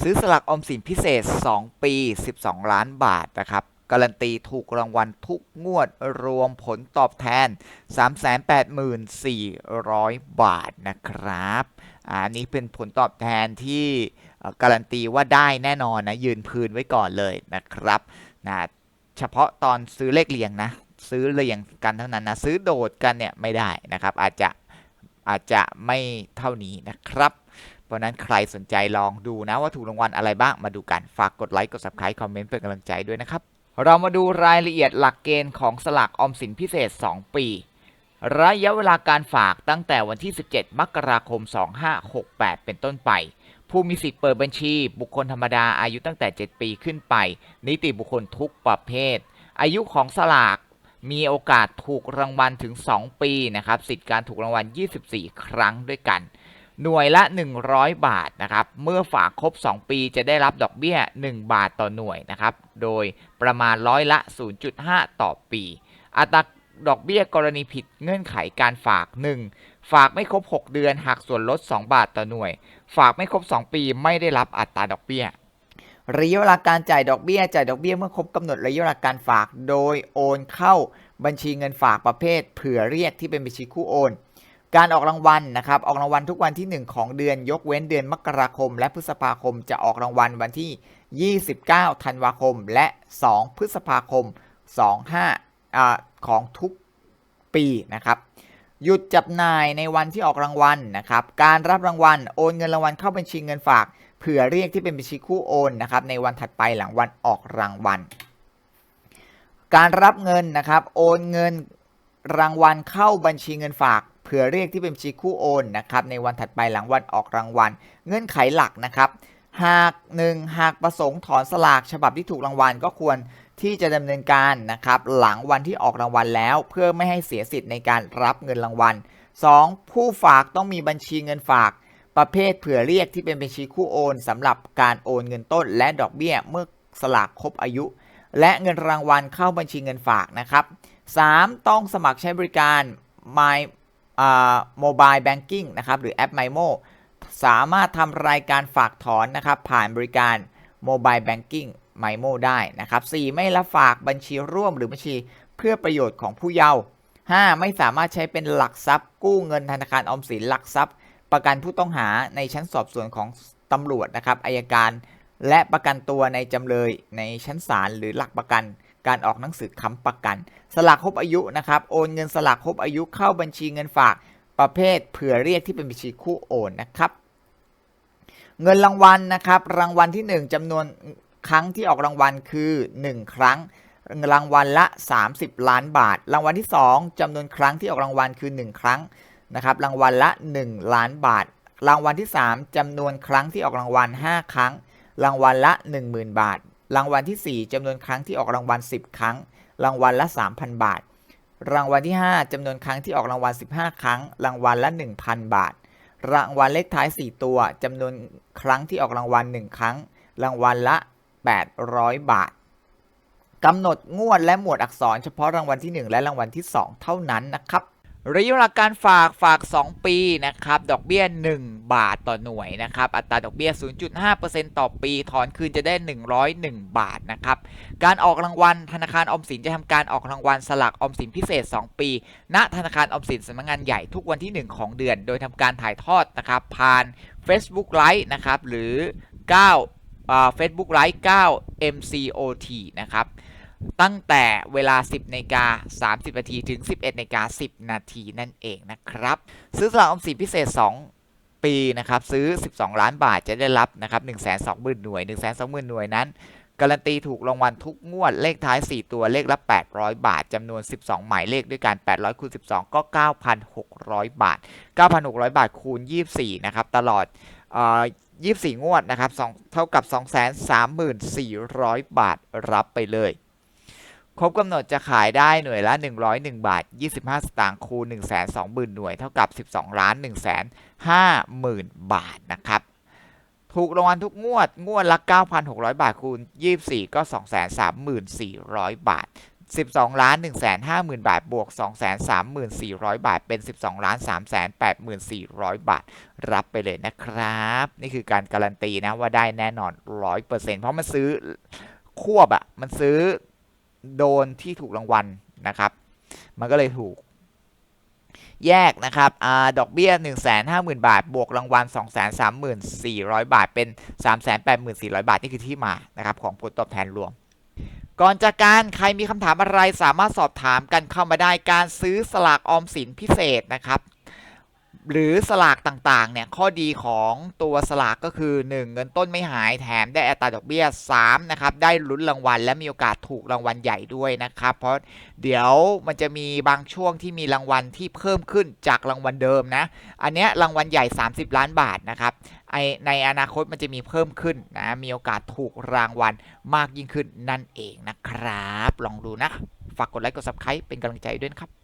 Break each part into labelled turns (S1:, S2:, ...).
S1: ซื้อสลากออมสินพิเศษ 2 ปี 12 ล้านบาทนะครับการันตีถูกรางวัลทุกงวดรวมผลตอบแทน 384,400 บาทนะครับอันนี้เป็นผลตอบแทนที่การันตีว่าได้แน่นอนนะยืนพื้นไว้ก่อนเลยนะครับนะเฉพาะตอนซื้อเลขเรียงนะ ซื้อเรียงกันเท่านั้นนะ ซื้อโดดกันเนี่ยไม่ได้นะครับ อาจจะอาจจะไม่เท่านี้นะครับ เพราะนั้นใครสนใจลองดูนะว่าถูกรางวัลอะไรบ้างมาดูกัน ฝากกดไลค์กด subscribe คอมเมนต์เป็นกำลังใจด้วยนะครับ เรามาดูรายละเอียดหลักเกณฑ์ของสลากออมสินพิเศษ 2 ปี ระยะเวลาการฝากตั้งแต่วันที่ 17 มกราคม 2568 เป็นต้นไป ผู้มีสิทธิ์เปิดบัญชี บุคคลธรรมดาอายุตั้งแต่ 7 ปีขึ้นไป นิติบุคคลทุกประเภท อายุของสลากมีโอกาสถูกรางวัลถึง 2 ปีนะครับ สิทธิ์การถูกรางวัล 24 ครั้งด้วยกัน หน่วยละ 100 บาทนะครับ เมื่อฝากครบ 2 ปีจะได้รับดอกเบี้ย 1 บาทต่อหน่วยนะครับ โดยประมาณร้อยละ 0.5 ต่อปี อัตราดอกเบี้ยกรณีผิดเงื่อนไขการฝาก 1. ฝากไม่ครบ 6 เดือนหักส่วนลด 2 บาทต่อหน่วย ฝากไม่ครบ 2 ปีไม่ได้รับอัตราดอกเบี้ยระยะเวลาการจ่ายดอกเบี้ยจ่ายดอกเบี้ยเมื่อครบกำหนดระยะเวลาการฝาก โดยโอนเข้าบัญชีเงินฝากประเภท เผื่อเรียกที่เป็นบัญชีคู่โอน การออกรางวัลนะครับออกรางวัลทุกวันที่ 1 ของเดือนยกเว้นเดือนมกราคม และพฤษภาคมจะออกรางวัลวันที่ 29 ธันวาคม และ 2 พฤษภาคม 25อ่าของทุกปีนะครับหยุดจับนายในวันที่ออกรางวัลนะครับการรับรางวัลโอนเงินรางวัลเข้าบัญชีเงินฝากเผื่อเรียกที่เป็นบัญชีคู่โอนนะครับในวันถัดไปหลังวันออกรางวัล การรับเงินนะครับโอนเงินรางวัลเข้าบัญชีเงินฝาก เผื่อเรียกที่เป็นบัญชีคู่โอนนะครับในวันถัดไปหลังวันออกรางวัล เงื่อนไขหลักนะครับ หาก 1 หากประสงค์ถอนสลากฉบับที่ถูกรางวัลก็ควรที่จะดำเนินการนะครับหลังวันที่ออกรางวัลแล้ว เพื่อไม่ให้เสียสิทธิ์ในการรับเงินรางวัล 2. ผู้ฝากต้องมีบัญชีเงินฝาก ประเภทเผื่อเรียกที่เป็นบัญชีคู่โอนสำหรับการโอนเงินต้น และดอกเบี้ยเมื่อสลากครบอายุ และเงินรางวัลเข้าบัญชีเงินฝากนะครับ 3. ต้องสมัครใช้บริการ My อ่า Mobile Banking นะครับหรือแอป MyMo สามารถทำรายการฝากถอนนะครับผ่านบริการ Mobile Banking MyMo ได้นะครับ 4. ไม่รับฝากบัญชีร่วมหรือบัญชีเพื่อประโยชน์ของผู้เยาว์ 5. ไม่สามารถใช้เป็นหลักทรัพย์ กู้เงินธนาคารออมสินหลักทรัพย์ ประกันผู้ต้องหาในชั้นสอบสวนของตำรวจนะครับอายการ และประกันตัวในจำเลยในชั้นศาลหรือหลักประกัน การออกหนังสือค้ำประกัน สลากครบอายุนะครับ โอนเงินสลากครบอายุเข้าบัญชีเงินฝากประเภทเผื่อเรียกที่เป็นบัญชีคู่โอนนะครับ เงินรางวัลนะครับ รางวัลที่ 1จำนวนครั้งที่ออกรางวัลคือ 1 ครั้งรางวัลละ 30 ล้านบาท รางวัลที่ 2จำนวนครั้งที่ออกรางวัลคือ 1 ครั้งนะครับรางวัลละ 1 ล้านบาท รางวัลที่ 3จำนวนครั้งที่ออกรางวัล 5 ครั้ง รางวัลละ 10,000 บาท รางวัลที่ 4จำนวนครั้งที่ออกรางวัล 10 ครั้ง รางวัลละ 3,000 บาท รางวัลที่ 5จำนวนครั้งที่ออกรางวัล 15 ครั้ง รางวัลละ 1,000 บาท รางวัลเลขท้าย 4 ตัวจำนวนครั้งที่ออกรางวัล 1 ครั้ง รางวัลละ 800 บาทกำหนดงวดและหมวดอักษรเฉพาะรางวัลที่ 1 และรางวัลที่ 2 เท่านั้นนะครับ ระยะเวลาการฝากฝาก 2 ปีนะครับ ดอกเบี้ย 1 บาทต่อหน่วยนะครับ อัตราดอกเบี้ย 0.5%ต่อปี ถอนคืนจะได้ 101 บาทนะครับ การออกรางวัลธนาคารอมสินจะทำการออกรางวัลสลากอมสินพิเศษ 2 ปี ณ ธนาคารอมสินสำนักงานใหญ่ทุกวันที่ 1 ของเดือน โดยทำการถ่ายทอดนะครับ ผ่าน Facebook Live นะครับ หรือ9อ่า Facebook Live 9 MCOT นะครับ ตั้งแต่เวลา 10นาฬิกา30นาทีถึง 11นาฬิกา10 นาทีนั่นเองนะครับ ซื้อสลากออมสินพิเศษ 2 ปีนะครับ ซื้อ 12 ล้านบาทจะได้รับนะครับ120,000 หน่วย 120,000 หน่วยนั้น การันตีถูกรางวัลทุกงวดเลขท้าย 4 ตัวเลขละ 800 บาทจำนวน 12 หมายเลขด้วยกัน800คูณ12 ก็ 9,600 บาท 9,600 บาทคูณ 24 นะครับ ตลอดอ่อ24 งวดนะครับสองเท่ากับ 234,000 บาทรับไปเลย ครบกำหนดจะขายได้หน่วยละ 101 บาท 25 สตางค์คูณ120,000 หน่วย เท่ากับ 12ล้าน150,000 บาทนะครับ ถูกรางวัลทุกงวด งวดละ 9,600 บาทคูณ 24 ก็ 234,000 บาท 12ล้าน1 5 0 0 0 0 บาท บวก 2 3 4 0 0 บาท เป็น 12ล้าน3 8 4 0 0 บาท รับไปเลยนะครับ นี่คือการการันตีนะว่าได้แน่นอน 100%เพราะมันซื้อควบอะมันซื้อ โดนที่ถูกรางวัลนะครับ มันก็เลยถูก แยกนะครับอดอกเบี้ย 1 5 0 0 0 0 บาท บวกรางวัล 2 3 4 0 0บาท เป็น 3 8 4 0 0 บาท นี่คือที่มานะครับของผลตอบแทนรวม ก่อนจากการใครมีคำถามอะไรสามารถสอบถามกันเข้ามาได้การซื้อสลากออมสินพิเศษนะครับ หรือสลากต่างๆ เนี่ยข้อดีของตัวสลากก็คือ 1 เงินต้นไม่หายแถมได้อัตราดอกเบี้ย3นะครับได้ลุ้นรางวัลและมีโอกาสถูกรางวัลใหญ่ด้วยนะครับ เพราะเดี๋ยวมันจะมีบางช่วงที่มีรางวัลที่เพิ่มขึ้นจากรางวัลเดิมนะ อันเนี้ยรางวัลใหญ่ 30 ล้านบาทนะครับไอในอนาคตมันจะมีเพิ่มขึ้นนะมีโอกาสถูกรางวัลมากยิ่งขึ้นนั่นเองนะครับ ลองดูนะ ฝากกดไลค์กด subscribe เป็นกำลังใจด้วยครับ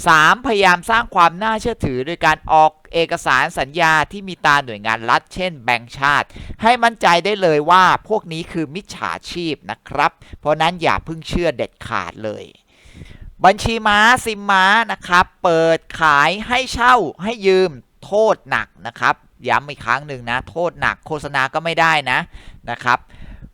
S1: 3. พยายามสร้างความน่าเชื่อถือโดยการออกเอกสารสัญญาที่มีตาหน่วยงานรัฐ เช่นแบงก์ชาติ ให้มั่นใจได้เลยว่าพวกนี้คือมิจฉาชีพนะครับ เพราะนั้นอย่าเพิ่งเชื่อเด็ดขาดเลย บัญชีม้าซิมม้านะครับ เปิดขายให้เช่าให้ยืมโทษหนักนะครับย้ำอีกครั้งหนึ่งนะ โทษหนักโฆษณาก็ไม่ได้นะนะครับ